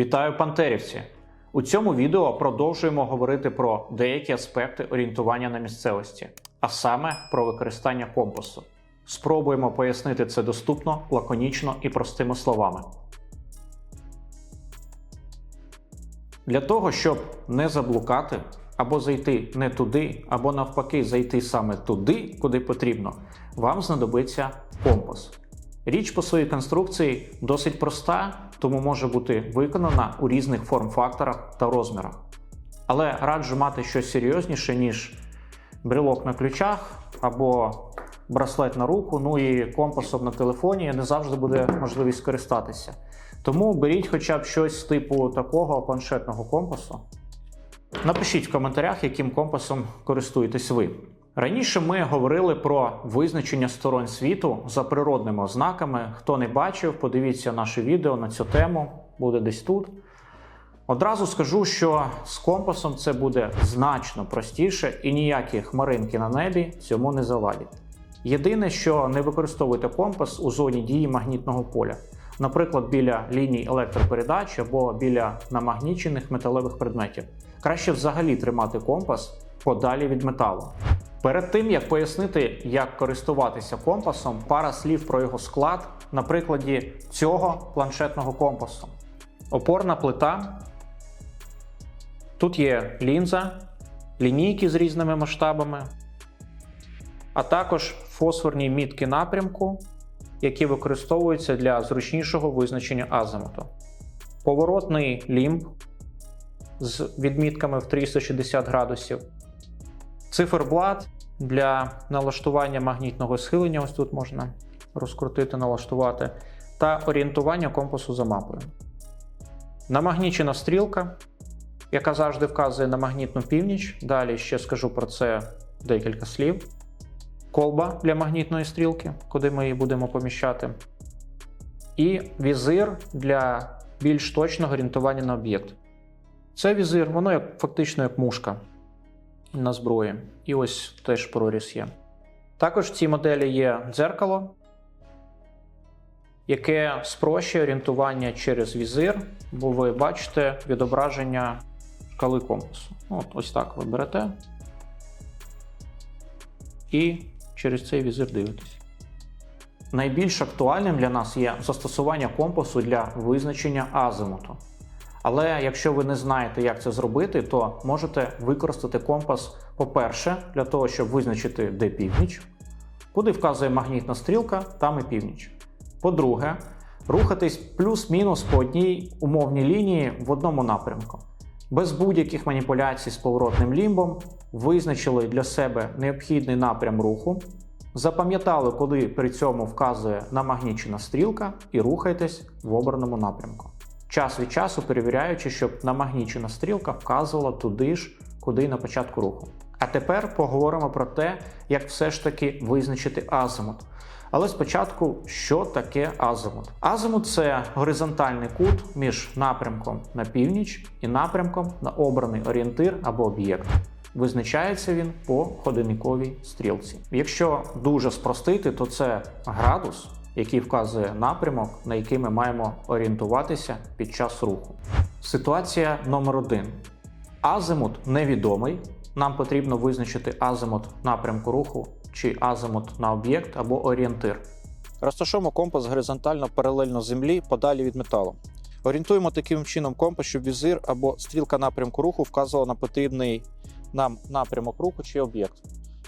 Вітаю пантерівці! У цьому відео продовжуємо говорити про деякі аспекти орієнтування на місцевості, а саме про використання компасу. Спробуємо пояснити це доступно, лаконічно і простими словами. Для того, щоб не заблукати або зайти не туди, або навпаки зайти саме туди, куди потрібно, вам знадобиться компас. Річ по своїй конструкції досить проста, тому може бути виконана у різних форм-факторах та розмірах. Але раджу мати щось серйозніше, ніж брелок на ключах або браслет на руку, ну і компасом на телефоні не завжди буде можливість скористатися. Тому беріть хоча б щось типу такого планшетного компасу. Напишіть в коментарях, яким компасом користуєтесь ви. Раніше ми говорили про визначення сторон світу за природними ознаками. Хто не бачив, подивіться наше відео на цю тему, буде десь тут. Одразу скажу, що з компасом це буде значно простіше і ніякі хмаринки на небі цьому не завадять. Єдине, що не використовуйте компас у зоні дії магнітного поля, наприклад, біля ліній електропередач або біля намагнічених металевих предметів. Краще взагалі тримати компас подалі від металу. Перед тим як пояснити, як користуватися компасом, пара слів про його склад на прикладі цього планшетного компасу. Опорна плита. Тут є лінза, лінійки з різними масштабами, а також фосфорні мітки напрямку, які використовуються для зручнішого визначення азимуту. Поворотний лімб з відмітками в 360 градусів. Циферблат для налаштування магнітного схилення, ось тут можна розкрутити, налаштувати, та орієнтування компасу за мапою. Намагнічена стрілка, яка завжди вказує на магнітну північ. Далі ще скажу про це декілька слів. Колба для магнітної стрілки, куди ми її будемо поміщати. І візир для більш точного орієнтування на об'єкт. Це візир, воно як фактично як мушка на зброї. І ось теж проріз є. Також в цій моделі є дзеркало, яке спрощує орієнтування через візир, бо ви бачите відображення шкали компасу. Ну, От, Ось так ви берете і через цей візир дивитесь. Найбільш актуальним для нас є застосування компасу для визначення азимуту. Але якщо ви не знаєте, як це зробити, то можете використати компас, по-перше, для того, щоб визначити, де північ, куди вказує магнітна стрілка, там і північ. По-друге, рухатись плюс-мінус по одній умовній лінії в одному напрямку. Без будь-яких маніпуляцій з поворотним лімбом, визначили для себе необхідний напрям руху, запам'ятали, куди при цьому вказує намагнічена стрілка, і рухайтесь в обраному напрямку час від часу перевіряючи, щоб намагнічена стрілка вказувала туди ж, куди на початку руху. А тепер поговоримо про те, як все ж таки визначити азимут. Але спочатку, що таке азимут? Азимут це горизонтальний кут між напрямком на північ і напрямком на обраний орієнтир або об'єкт. Визначається він по годинниковій стрілці. Якщо дуже спростити, то це градус який вказує напрямок, на який ми маємо орієнтуватися під час руху. Ситуація номер один. Азимут невідомий. Нам потрібно визначити азимут напрямку руху чи азимут на об'єкт або орієнтир. Розташуємо компас горизонтально паралельно землі подалі від металу. Орієнтуємо таким чином компас, щоб візир або стрілка напрямку руху вказувала на потрібний нам напрямок руху чи об'єкт.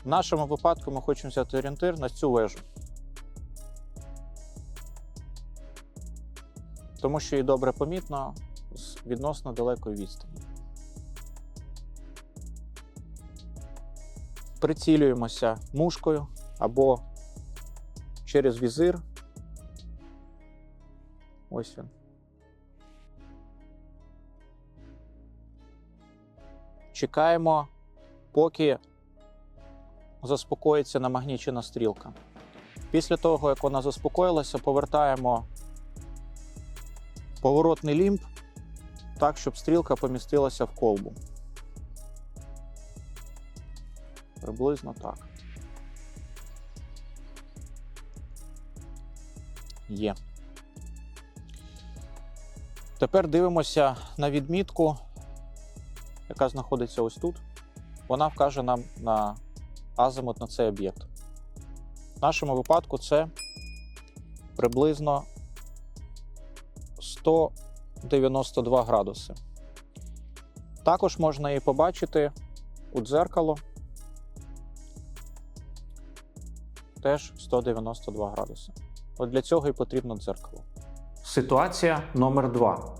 В нашому випадку ми хочемо взяти орієнтир на цю вежу. Тому що її добре помітно з відносно далекої відстані. Прицілюємося мушкою або через візир. Ось він. Чекаємо, поки заспокоїться намагнічена стрілка. Після того, як вона заспокоїлася, повертаємо поворотний лімб так, щоб стрілка помістилася в колбу. Приблизно так. Є. Тепер дивимося на відмітку, яка знаходиться ось тут. Вона вкаже нам на азимут на цей об'єкт. В нашому випадку це приблизно 192 градуси. Також можна її побачити у дзеркало. Теж 192 градуси. От для цього і потрібно дзеркало. Ситуація номер 2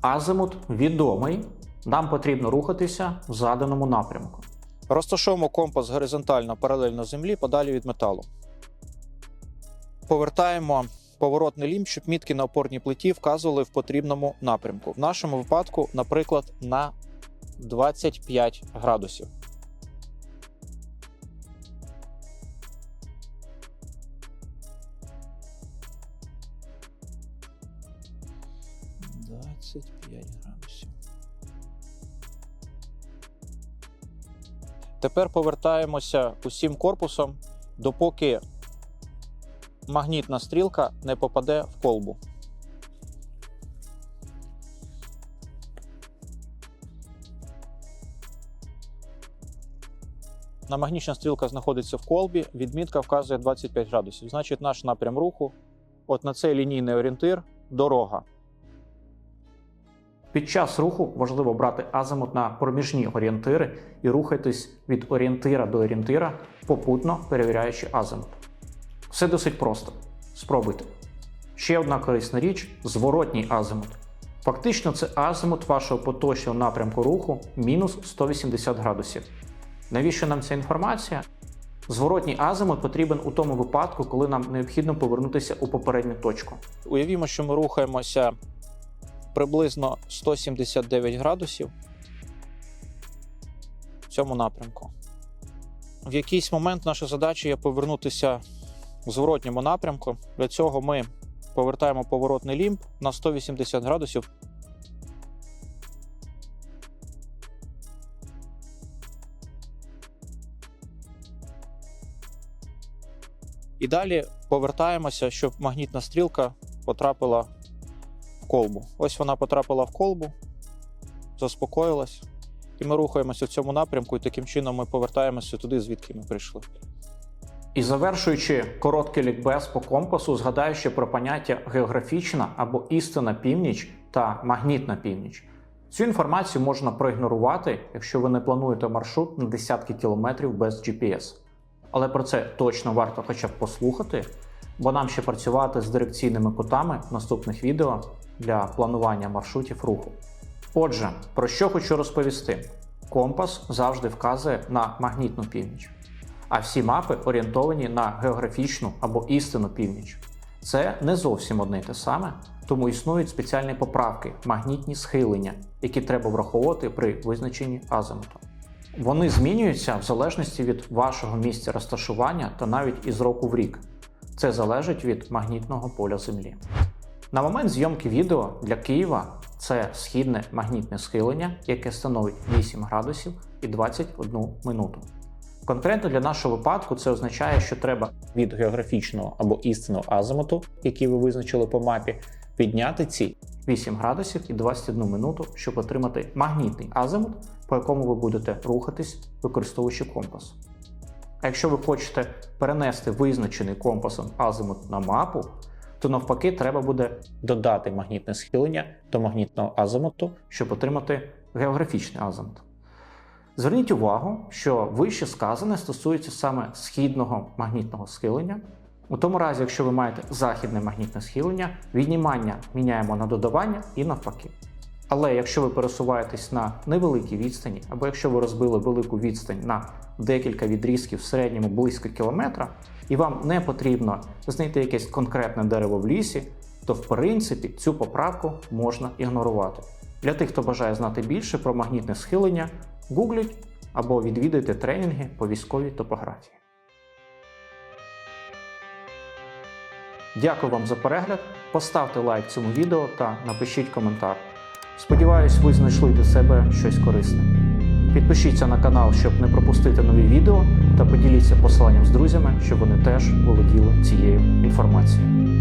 Азимут відомий. Нам потрібно рухатися в заданому напрямку. Розташовуємо компас горизонтально паралельно землі подалі від металу. Повертаємо поворотний лімб, щоб мітки на опорній плиті вказували в потрібному напрямку. В нашому випадку, наприклад, на 25 градусів. Двадцять п'ять градусів. Тепер повертаємося усім корпусом, допоки магнітна стрілка не попаде в колбу. На магнітна стрілка знаходиться в колбі, відмітка вказує 25 градусів. Значить, наш напрям руху, от на цей лінійний орієнтир дорога. Під час руху важливо брати азимут на проміжні орієнтири і рухатись від орієнтира до орієнтира, попутно перевіряючи азимут. Все досить просто. Спробуйте. Ще одна корисна річ зворотній азимут. Фактично, це азимут вашого поточного напрямку руху мінус 180 градусів. Навіщо нам ця інформація? Зворотній азимут потрібен у тому випадку, коли нам необхідно повернутися у попередню точку. Уявімо, що ми рухаємося приблизно 179 градусів в цьому напрямку. В якийсь момент наша задача є повернутися в зворотньому напрямку. Для цього ми повертаємо поворотний лімб на 180 градусів. І далі повертаємося, щоб магнітна стрілка потрапила в колбу. Ось вона потрапила в колбу, заспокоїлась. І ми рухаємося в цьому напрямку, і таким чином ми повертаємося туди, звідки ми прийшли. І завершуючи короткий лікбез по компасу, згадаю ще про поняття географічна або істинна північ та магнітна північ. Цю інформацію можна проігнорувати, якщо ви не плануєте маршрут на десятки кілометрів без GPS. Але про це точно варто хоча б послухати, бо нам ще працювати з дирекційними кутами в наступних відео для планування маршрутів руху. Отже, про що хочу розповісти: компас завжди вказує на магнітну північ, а всі мапи орієнтовані на географічну або істинну північ. Це не зовсім одне й те саме, тому існують спеціальні поправки, магнітні схилення, які треба враховувати при визначенні азимуту. Вони змінюються в залежності від вашого місця розташування та навіть із року в рік. Це залежить від магнітного поля Землі. На момент зйомки відео для Києва це східне магнітне схилення, яке становить 8 градусів і 21 минуту. Конкретно для нашого випадку це означає, що треба від географічного або істинного азимуту, який ви визначили по мапі, підняти ці 8 градусів і 21 минуту, щоб отримати магнітний азимут, по якому ви будете рухатись, використовуючи компас. А якщо ви хочете перенести визначений компасом азимут на мапу, то навпаки треба буде додати магнітне схилення до магнітного азимуту, щоб отримати географічний азимут. Зверніть увагу, що вище сказане стосується саме східного магнітного схилення. У тому разі, якщо ви маєте західне магнітне схилення, віднімання міняємо на додавання і навпаки. Але якщо ви пересуваєтесь на невеликій відстані, або якщо ви розбили велику відстань на декілька відрізків в середньому близько кілометра, і вам не потрібно знайти якесь конкретне дерево в лісі, то в принципі цю поправку можна ігнорувати. Для тих, хто бажає знати більше про магнітне схилення, гугліть або відвідуйте тренінги по військовій топографії. Дякую вам за перегляд. Поставте лайк цьому відео та напишіть коментар. Сподіваюсь, ви знайшли для себе щось корисне. Підпишіться на канал, щоб не пропустити нові відео, та поділіться посиланням з друзями, щоб вони теж володіли цією інформацією.